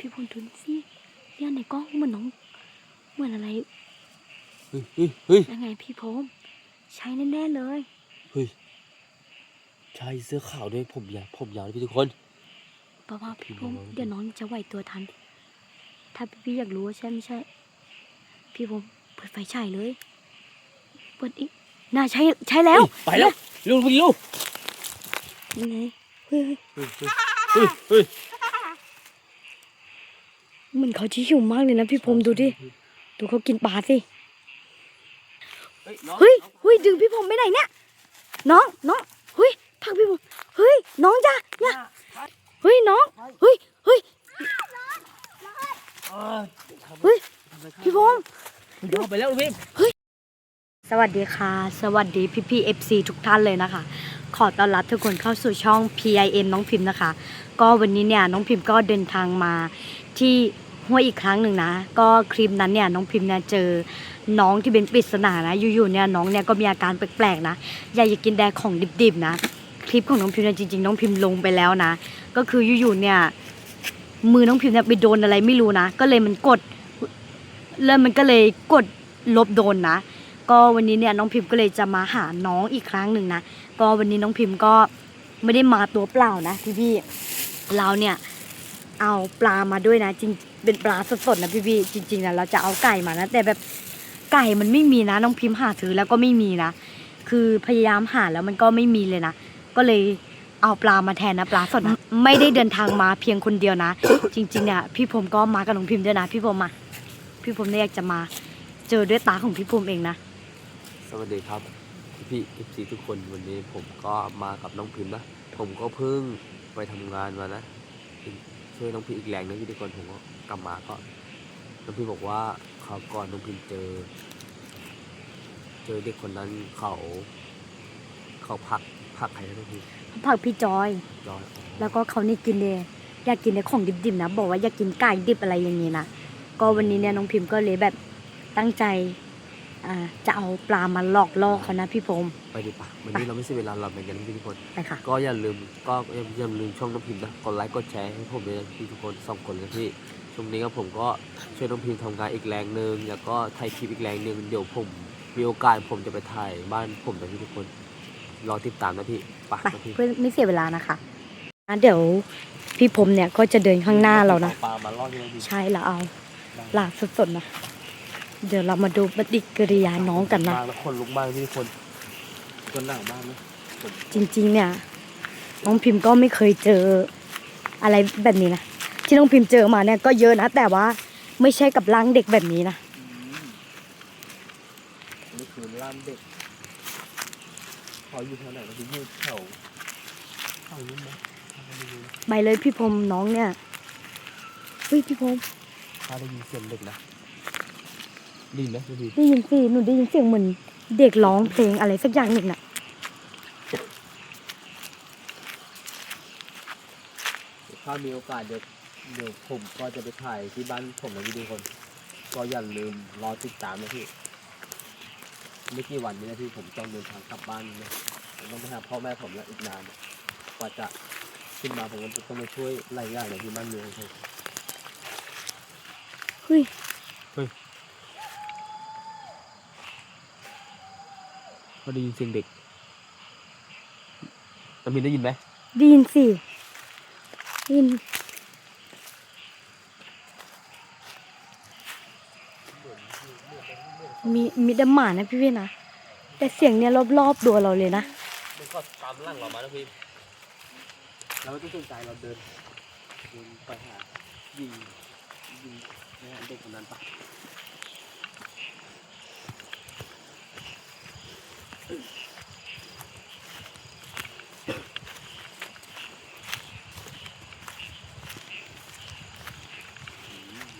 พี่พลดูนี่สิเนี่ยในกล้องเหมือนน้อง เหมือนอะไร เฮ้ยเฮ้ยเฮ้ยยังไงพี่พมใช่แน่ๆเลย เฮ้ยชายเสื้อขาวด้วยผมยาวผมยาวเลยพี่ทุกคนเพราะว่าพี่พมพี่พรเดี๋ยวน้องจะไหวตัวทัน ถ้าพี่ๆอยากรู้ว่าใช่ไม่ใช่ พี่พมเปิดไฟฉายเลย เปิดอีก น่าใช่ใช่แล้วเฮ้ยไปแล้วเร็วพี่เร็วยังไงเฮ้ยเฮ้ยเฮ้ย เฮ้ยเฮ้ยเหมือนเขาชี้หิวมากเลยนะพี่พมดูดิ ดูเขากินปลาสิ เฮ้ยน้องเฮ้ยเฮ้ยดึงพี่พมไปไหนเนี่ย น้อง น้อง เฮ้ยพักพี่พมเฮ้ย น้องจ้าเนี่ยเฮ้ย น้อง เฮ้ย เฮ้ยเออเฮ้ยทำไมครับพี่พงษ์เดี๋ยวไปแล้วพี่สวัสดีค่ะ สวัสดีพี่พี่เอฟซีทุกท่านเลยนะคะ ขอต้อนรับทุกคนเข้าสู่ช่อง PIM น้องพิมพ์นะคะ ก็วันนี้เนี่ยน้องพิมพ์ก็เดินทางมา ที่ห้วยอีกครั้งหนึ่งนะ ก็คลิปนั้นเนี่ยน้องพิมพ์เนี่ยเจอน้องที่เป็นปริศนานะ อยู่ๆเนี่ยน้องเนี่ยก็มีอาการแปลกๆนะอยากจะกินแดกของดิบๆนะคลิปของน้องพิมพ์เนี่ยจริงๆน้องพิมพ์ลงไปแล้วนะ ก็คืออยู่ๆเนี่ยมือน้องพิมพ์เนี่ยไปโดนอะไรไม่รู้นะ ก็เลยมันกดแล้วมันก็เลยกดลบโดนนะ ก็วันนี้เนี่ยน้องพิมพ์ก็เลยจะมาหาน้องอีกครั้งหนึ่งนะ ก็วันนี้น้องพิมพ์ก็ไม่ได้มาตัวเปล่านะพี่พี่ๆเราเนี่ย เอาปลามาด้วยนะจริงเป็นปลาสดๆนะพี่พี่จริงๆนะเราจะเอาไก่มานะแต่แบบไก่มันไม่มีนะน้องพิมพ์หาซื้อแล้วก็ไม่มีนะคือพยายามหาแล้วมันก็ไม่มีเลยนะก็เลยเอาปลามาแทนนะปลาสดนะไม่ได้เดินทางมาเพียงคนเดียวนะ จริงๆเนี่ยพี่ผมก็มากับน้องพิมพ์ด้วยนะ พี่ผมมาพี่ผมเนี่ยอยากจะมาเจอด้วยตาของพี่ผมเองนะสวัสดีครับพี่เอฟซีทุกคนวันนี้ผมก็มากับน้องพิมพ์นะผมก็เพิ่งไปทำงานมานะ ช่วยน้องพิมพ์อีกแรงนึงพี่ทุกคนผมก็กลับมาก็น้องพิมพ์บอกว่าคราวก่อนน้องพิมพ์เจอ เจอเด็กคนนั้นเขา เขาผลักผลักใครนะน้องพิมพ์ผักพี่จอยย้อนแล้วก็เขานี่กินเลยอยากกินในของดิบๆนะ บอกว่าอยากกินไก่ดิบอะไรอย่างนี้นะ ก็วันนี้เนี่ยน้องพิมพ์ก็เลยแบบตั้งใจ อ่าจะเอาปลามาหลอกล่อเขานะพี่พรมไปดีปะวันนี้เราไม่เสียเวลาเราเหมือนกันนะพี่ทุกคน ไปค่ะ ก็อย่าลืมก็อย่าอย่าลืมช่องน้องพิมพ์นะกดไลค์กดแชร์ให้ผมด้วยนะพี่ทุกคนสองคนนะพี่ช่วงนี้ก็ผมก็ช่วยน้องพิมพ์ทำงานอีกแรงหนึ่งแล้วก็ถ่ายคลิปอีกแรงหนึ่งเดี๋ยวผมมีโอกาสผมจะไปถ่ายบ้านผมนะพี่ทุกคนรอติดตามนะพี่ไปไปนะพี่เพื่อไม่เสียเวลานะคะงั้นเดี๋ยวพี่พรมเนี่ยก็จะเดินข้างหน้าเรานะ อปลามาล่อที่เราดี ใช่แล้วเอาปลาสดๆนะ เดี๋ยวเรามาดูปฏิกิริยาน้องกันนะมากแล้วคนลุกมากพี่ทุกคนคนหนาวมากนะจริงๆ เนี่ย น้องพิมพ์ก็ไม่เคยเจออะไรแบบนี้นะ ที่น้องพิมพ์เจอมาเนี่ยก็เยอะนะ แต่ว่าไม่ใช่กับร่างเด็กแบบนี้นะ นี่คือล่ามเด็กเขาอยู่แถวไหนนะพี่อยู่แถวเขาอยู่ไหมไม่รู้นะไปเลยพี่พรมน้องเนี่ยเฮ้ยพี่พรมถ้าได้ยินเสียงเด็กนะไดีไหมพี่ได้ยินสิหนูได้ยินเสียงเหมือนเด็กร้องเพลงอะไรสักอย่างหนึ่งน่ะถ้ามีโอกาสเดี๋ยวเดี๋ยวผมก็จะไปถ่ายที่บ้านผมนะพี่ทุกคน ก็อย่าลืมรอติดตามนะพี่ไม่กี่วันนี้นะพี่ผมต้องเดินทางกลับบ้านนะผมต้องไปหาพ่อแม่ผมแล้วอีกนานกว่าจะขึ้นมาผมก็ต้องมาช่วยหลายอย่างเลยที่บ้านเมืองผมเฮ้ย ก็ได้ยินเสียงเด็กตามินได้ยินไหมได้ยินสิได้ยินมีมีแต่หมานะพี่พี่นะแต่เสียงเนี่ยรอบๆตัวเราเลยนะมันก็ตามร่างเรามาแล้วพี่เราไม่ต้องสนใจเราเดินเดินไปหายิงยิงในหาเด็กคนนั้นปะ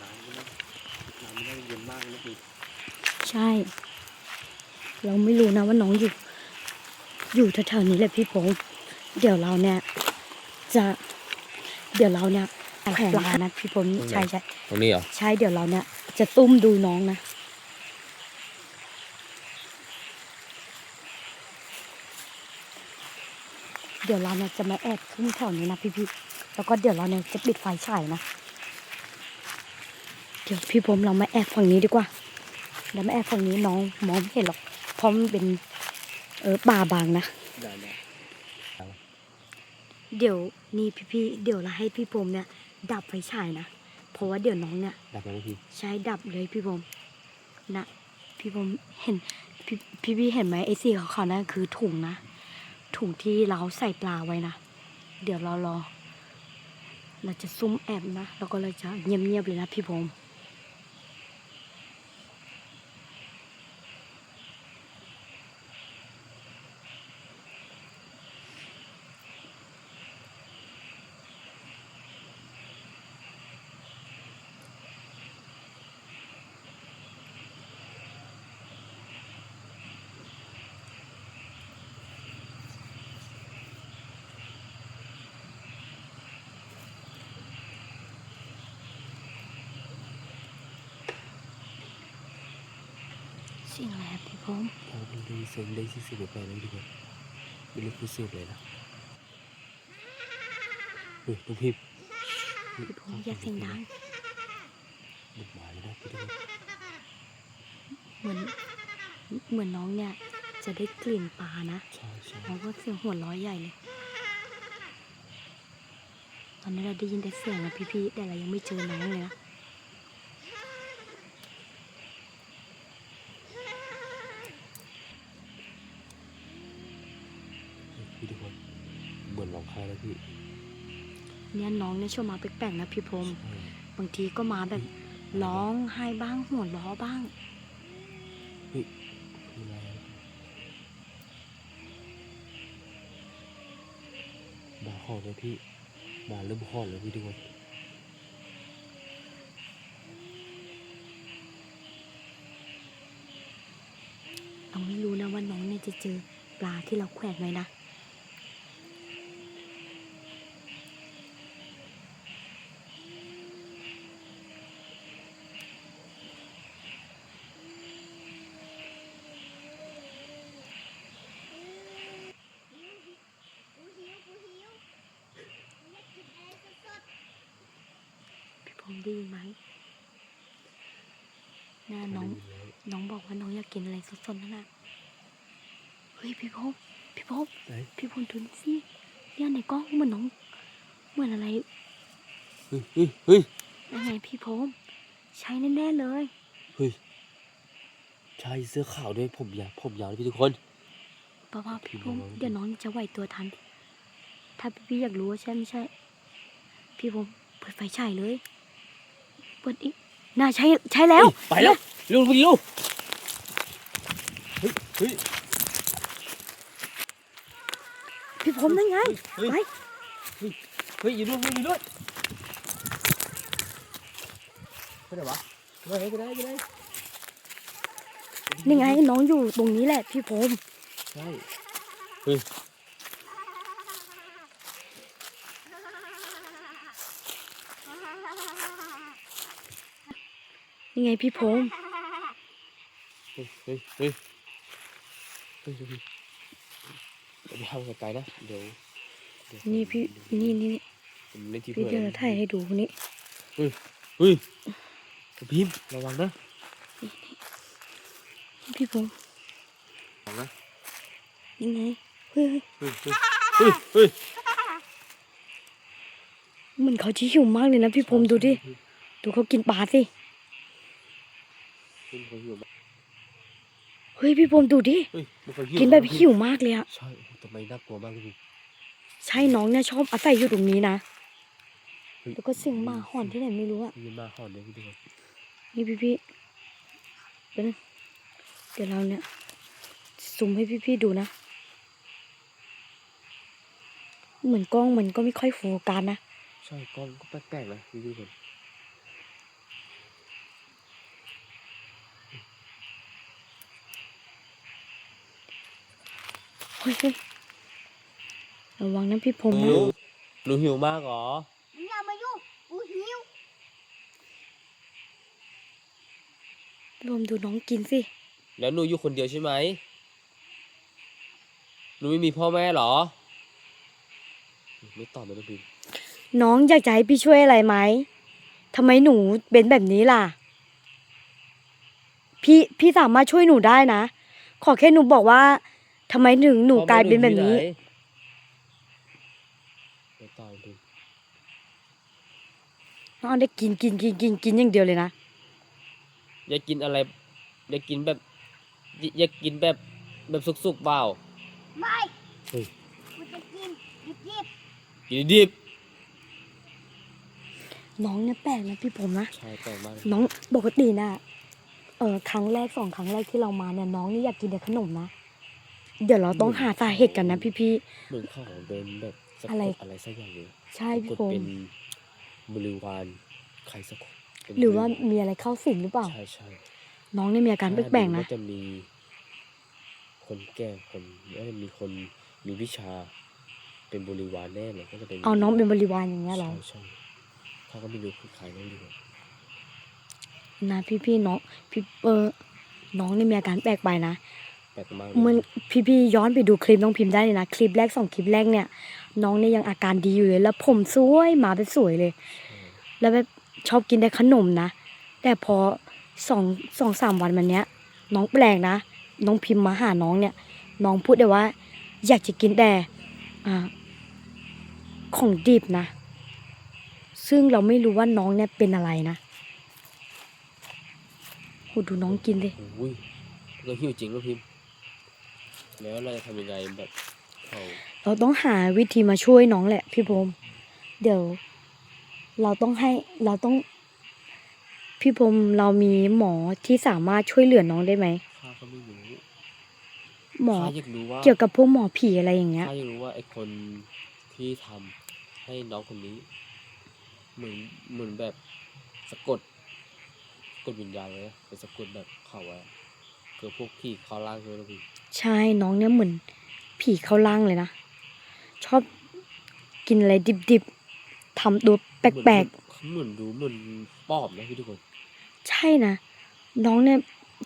น้ำไม่ได้น้ำไม่ได้เย็ นมากนะพี่ใช่ เราไม่รู้นะว่าน้องอยู่ อยู่แถวๆนี้แหละพี่พงษ์เดี๋ยวเราเนี่ย จะ เดี๋ยวเราเนี่ยแผนมานะพี่พงษ์ใช่ใช่ตรงนี้เหรอใช่เดี๋ยวเราเนี่ย จะตุ้มดูน้องนะเดี๋ยวเราเนี่ยจะมาแอบขึ้นแถวนี้นะพี่พี่ๆแล้วก็เดี๋ยวเราเนี่ยจะปิดไฟฉายนะ ดี๋ยวพี่ผมเรามาแอบฝั่งนี้ดีกว่าเรามาแอบฝั่งนี้น้องมองไม่เห็นหรอกเพราะมันเป็นเออป่าบางนะได้ได้เดี๋ยวนี่พี่ๆเดี๋ยวเราให้พี่ผมเนี่ย ดับไฟฉายนะเพราะว่าเดี๋ยวน้องเนี่ยดับไหมพี่ใช้ดับเลยพี่ผมนะพี่ผมเห็นพี่พี่พี่เห็นไหมไอ้สีขาวๆนั่นคือถุงนะถุงที่เราใส่ปลาไว้นะเดี๋ยวเรารอเราจะซุ่มแอบนะแล้วก็เราจะเงียบๆเลยนะพี่ผม เสียงอะไรอะพี่ผมโอ้มันด้เสียงได้เสียงแปลกๆเลยทุกคนไม่รู้คือเสียงอะไรนะเฮ้ยน้องพิมพ์พี่ผมอย่าเสียงดังบุกมาเลยนะพี่ทุกคนเหมือนเหมือนน้องเนี่ย จะได้กลิ่นปลานะใช่ใช่เพราะว่าเสียงหัวเร้อยใหญ่เลย ตอนนี้เราได้ยินแต่เสียงนะพี่ๆแต่เรายังไม่เจอน้องเลยนะ เฮ้ยพี่ทุกคนเหมือนร้องไห้ แล้วพี่เนี่ยน้องเนี่ยชอบมาแปลกๆนะพี่พรมใช่บางทีก็มาแบบร้องไห้บ้างหัวล้อบ้างคืออะไรมาหอนเลยพี่มาเริ่มหอนแล้วพี่ทุกคนเราไม่รู้นะว่าน้องเนี่ยจะเจอปลาที่เราแขวนไว้นะ พี่พรมได้ยินไหมน่าน้อง ได้ยิแล้ว น้องบอกว่าน้องอยากกินอะไร สดๆนั่นแหละเฮ้ยพี่พบพี่พบไหนพี่พลดูนี่สิเนี่ยในกล้องเหมือนน้อง เหมือนอะไรเฮ้ยเฮ้ยเฮ้ยยังไงพี่พบใช่แน่ๆเลยเฮ้ยชายเสื้อขาวด้วยผมยาวผมยาวเลยพี่ทุกคนป้าว่าพี่พพี่บบอกว่าเดี๋ยวน้องจะไหวตัวทัน ถ้าพี่ๆอยากรู้ว่าใช่ไม่ใช่ พี่พบเปิดไฟฉายเลย เปิดอีกน่าใช่ใช่แล้วเฮ้ยไปแล้วเร็วไปเร็ว เฮ้ยเฮ้ยพี่พบนั่นไงเฮ้ย ไปเฮ้ยอยู่ด้วยอยู่ด้วยไปไหนวะไปไหนไปไหนไปไหนนี่ไงน้องอยู่ตรงนี้แหละพี่พบใช่เฮ้ยนี่ไงพี่พบเฮ้ยเฮ้ย ไปทำกับไกลนะเดี๋ยวเดี๋ยวนี่พี่นี่นี่พี่เพื่อนถ่ายให้ดูนี่เฮ้ยเฮ้ยพิมพ์ระวังนะพี่พบระวังนะนี่ไงเฮ้ยเฮ้ยเฮ้ยเฮ้ยเฮ้ยเหมือนเขาชี้หิวมากเลยนะพี่พรมดูดิดูเขากินปลาสิ เฮ้ยมันหิวมากเฮ้ยพี่พรมดูดิ เฮ้ยมันหิวกินแบบมากหิวมากเลยอะใช่โอ้โหทำไมน่ากลัวมากเลยพี่ใช่น้องเนี่ยชอบอาศัยอยู่ตรงนี้นะ เฮ้ยแล้วก็เสียงหมาหอนที่ไหนไม่รู้อะมีมาหอนเลยพี่ทุกคนนี่พี่พี่เดี๋ยวนะเดี๋ยวเราเนี่ยซูมให้พี่พี่ๆดูนะ เหมือนกล้องมันก็ไม่ค่อยโฟกัสนะ ใช่กล้องก็แปลกๆนะพี่ทุกคน เฮ้ยเฮ้ยระวังนะพี่พรมหนะนูหนูหิวมากเหรออย่ามายุ่งกูหิวรวมดูน้องกินสิ แล้วหนูอยู่คนเดียวใช่ไหมหนูไม่มีพ่อแม่เหรอ ไม่ตอบเลยนะพี่น้องอยากจะให้พี่ช่วยอะไรไหมทำไมหนูเป็นแบบนี้ล่ะ พี่พี่สามารถช่วยหนูได้นะ ขอแค่หนูบอกว่า ทำไมถึงหนูกลายเป็นแบบนี้ ไปต่อดูน้องได้กินกินกินกินกินอย่างเดียวเลยนะ อยากกินอะไร อยากกินแบบอยอยากกินแบบแบบสุกๆเปล่าไม่เฮ้ยกูจะกินดิบดิบกินดิบน้องเนี่ยแปลกนะพี่ผมนะ ใช่แปลกมากเลยน้องปกติน่ะเออครั้งแรกสองครั้งแรกที่เรามาเนี่ยน้องนี่อยากกินแต่ขนมนะ เดี๋ยวเราต้องหาสาเหตุกันนะพี่เหมือนเขาเป็นแบบสะกอะไร ดอะไรสักอย่างเลยๆใช่พี่กดผมเป็นบริวารใครสักคนเป็นหรือว่าบริมีอะไรเข้าสิงหรือเปล่า ใช่ใช่น้องเนี่ยมีอาการแปลกๆนะจะมี คนแก่คนแล้วจะมีคนมีวิชา เป็นบริวารแน่เลยก็จะเป็นเอาน้องเป็นบริวารอย่างเงี้ยเหรอ ใช่ใช่เขาก็ไม่รู้คือใครนั่นเลยนะพี่พี่ๆน้องพี่เออน้องนี่มีอาการแปลกไปนะแปลก มากมันพี่พี่ๆย้อนไปดูคลิปน้องพิมพ์ได้เลยนะคลิปแรกสองคลิปแรกเนี่ย น้องเนี่ยยังอาการดีอยู่เลย แล้วผมสวยมาเป็นสวยเลยใช่แล้วแบบชอบกินแต่ขนมนะแต่พอสองสองสามวันมันเนี้ย น้องแปลกนะน้องพิมพ์มาหาน้องเนี่ย น้องพูดได้ว่า อยากจะกินแต่อ่าของดิบนะ ซึ่งเราไม่รู้ว่าน้องเนี่ยเป็นอะไรนะโหดูน้องกินดิอุ้ยเราหิวจริงแล้วพิมพ์ แล้วเราจะทำยังไงแบบเขาเราต้องหาวิธีมาช่วยน้องแหละ พี่พรมเดี๋ยว เราต้องให้เราต้อง พี่พรมเรามีหมอที่สามารถช่วยเหลือน้องได้ไหมข้าก็ไม่รู้หมอข้าอยากรู้ว่าเกี่ยวกับพวกหมอผีอะไรอย่างเงี้ย ข้าอยากรู้ว่าไอ้คนที่ทำให้น้องคนนี้ เหมือนเหมือนแบบสะกดสะกดวิญญาณเลยนะเป็นสะกดแบบเขาอะคือพวกพี่เขาล่างใช่ไหมลูกพี่ ใช่น้องเนี่ยเหมือนผีเข้าร่างเลยนะ ชอบกินอะไรดิบๆทำตัวแปลกๆเหมือนดูเหมือนปอบนะพี่ทุกคนๆใช่นะ น้องเนี่ย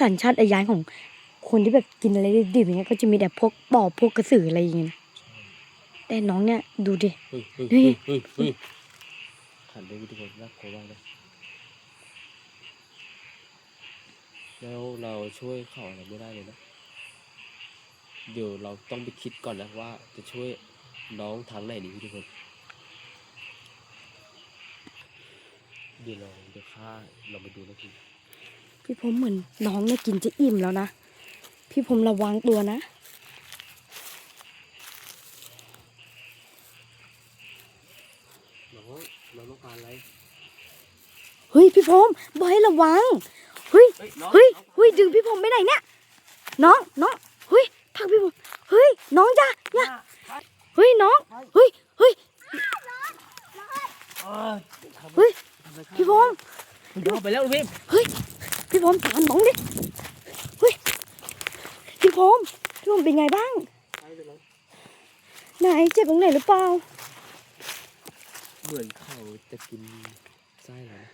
สัญชาตญาณของคนที่แบบกินอะไรดิบๆอย่างเงี้ยก็จะมีแต่พวกปอบพวกกระสืออะไรอย่างเงี้ยนะใช่แต่น้องเนี่ยดูดิเฮ้ยเฮ้ยเฮ้เฮ้ยยเฮ้ยเฮ้ยหันไปพี่ทุกคนน่ากลัวมากเลยแล้วเราช่วยเขาอะไรไม่ได้เลยนะ เดี๋ยวเราต้องไปคิดก่อนนะว่าจะช่วยน้องทางไหนดีพี่ทุกคน เดี๋ยวเราเดี๋ยวข้าเรามาดูนะพี่พี่ผมเหมือนน้องเนี่ยกินจะอิ่มแล้วนะ พี่ผมระวังตัวนะน้องน้องต้องการอะไร เฮ้ยพี่ผมบอยระวัง เฮ้ย เฮ้ยน้องเฮ้ยเฮ้ยดึงพี่ผมไปไหนเนี่ย น้อง น้องเฮ้ย พักพี่ผมเฮ้ย น้องจ้าอย่าเฮ้ยน้อง เฮ้ยเฮ้ยเฮ้ยพี่ผมน้องไปแล้วพี่เฮ้ยพี่ผมถามน้องดิเฮ้ยพี่ผมพี่ผมเป็นไงบ้างไหนเจ็บตรงไหนหรือเปล่าเหมือนเขาจะกินไส้แล้วนะ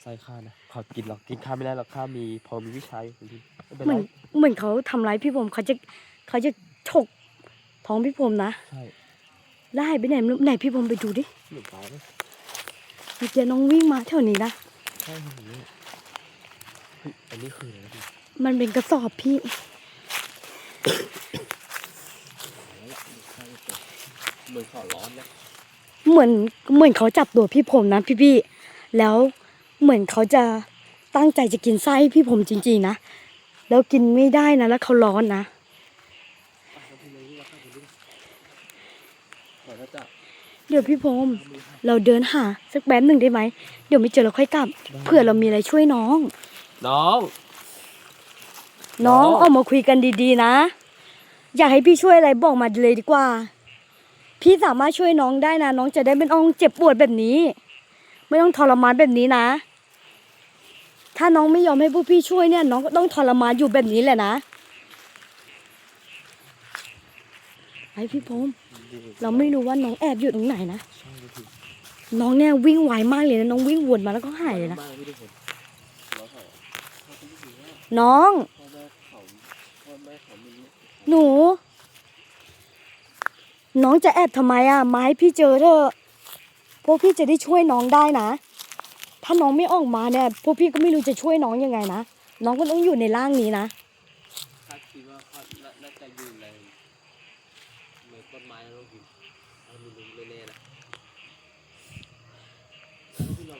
ไส้ข้านะเขากินหรอกกินข้าไม่ได้หรอกข้ามีพอมีวิชาอยู่พี่ไม่ เป็นเหไรมือนเหมือนเขาทำร้ายพี่ผมเขาจะเขาจะฉกท้องพี่ผมนะใช่แล้วหายไปไหนไม่รู้ไหนพี่ผมไปดูดิเหมือนตายไหมเมื่อกี้น้องวิ่งมาแถวนี้นะใช่เห็นอย่างนี้เฮ้ยอันนี้คืออะไรนะพี่มันเป็นกระสอบพี่เหมือนเขาร้อนนะเหมือนเหมือนเขาจับตัวพี่ผมนะพี่พี่ๆแล้วเหมือนเขาจะตั้งใจจะกินไส้พี่ผมจริงๆนะ แล้วกินไม่ได้นะ แล้วเขาร้อนนะขอถ้าจะเดี๋ยวพี่ผมเราเดินหาสักแป๊บหนึ่งได้ไหม เดี๋ยวไม่เจอเราค่อยกลับ เผื่อเรามีอะไรช่วยน้อง น้อง น้องน้องออกมาคุยกันดีๆนะ อยากให้พี่ช่วยอะไรบอกมาเลยดีกว่า พี่สามารถช่วยน้องได้นะ น้องจะได้ไม่ต้องเจ็บปวดแบบนี้ ไม่ต้องทรมานแบบนี้นะ ถ้าน้องไม่ยอมให้พวกพี่ช่วยเนี่ยน้องก็ต้องทรมานอยู่แบบนี้แหละนะไอพี่พรมเราไม่รู้ว่าน้องแอบอยู่ตรงไหนนะน้องเนี่ยวิ่งไวมากเลยนะน้องวิ่งวนมาแล้วก็หายเลยนะน้อง หนู น้องจะแอบทำไมอะมาให้พี่เจอเถอะพวกพี่จะได้ช่วยน้องได้นะ ถ้าน้องไม่ออกมาเนี่ยพวกพี่ก็ไม่รู้จะช่วยน้องยังไงนะ น้องก็ต้องอยู่ในร่างนี้นะถ้าคิดว่าเขาน่าจะอยู่ในในต้นไม้นะน้องพิมพ์เอาไม่รู้แน่ๆนะ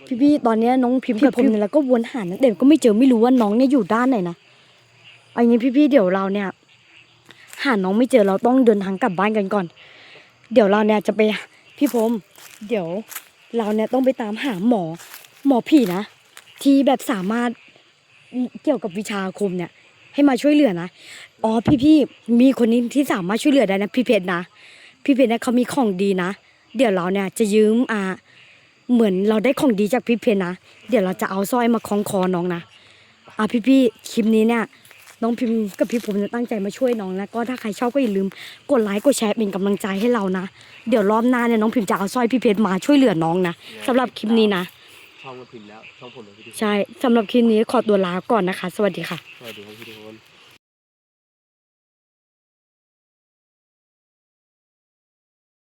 พี่พี่ตอนนี้น้องพิมพ์กับพิมเนี่ยแล้วก็วนหานักเด็กก็ไม่เจอไม่รู้ว่าน้องเนี่ยอยู่ด้านไหนนะอาอย่างนี้พี่พี่เดี๋ยวเราเนี่ย หาน้องไม่เจอเราต้องเดินทางกลับบ้านกันก่อน เดี๋ยวเราเนี่ยจะไปพี่พรมเดี๋ยวเราเนี่ยต้องไปตามหาหมอ หมอผีนะ ที่แบบสามารถเกี่ยวกับวิชาคมเนี่ย ให้มาช่วยเหลือนะอ๋อพี่พี่มีคนนี้ที่สามารถช่วยเหลือได้นะพี่เพชรนะพี่เพชรเนี่ยเขามีของดีนะ เดี๋ยวเราเนี่ยจะยืมอ่าเหมือนเราได้ของดีจากพี่เพชรนะ เดี๋ยวเราจะเอาสร้อยมาคล้องคอน้องนะอะพี่ๆคลิปนี้เนี่ยน้องพิมพ์กับพี่ผมจะตั้งใจมาช่วยน้องนะก็ถ้าใครชอบก็อย่าลืมกดไลค์กดแชร์เป็นกำลังใจให้เรานะ เดี๋ยวรอบหน้าเนี่ยน้องพิมพ์จะเอาสร้อยพี่เพชรมาช่วยเหลือน้องนะสำหรับคลิปนี้นะ ช่องมาพิมพ์แล้วช่องผมเลยพี่ทุกคนใช่สำหรับคลิปนี้ขอตัวลาก่อนนะคะ สวัสดีค่ะ สวัสดีครับพี่ทุกคน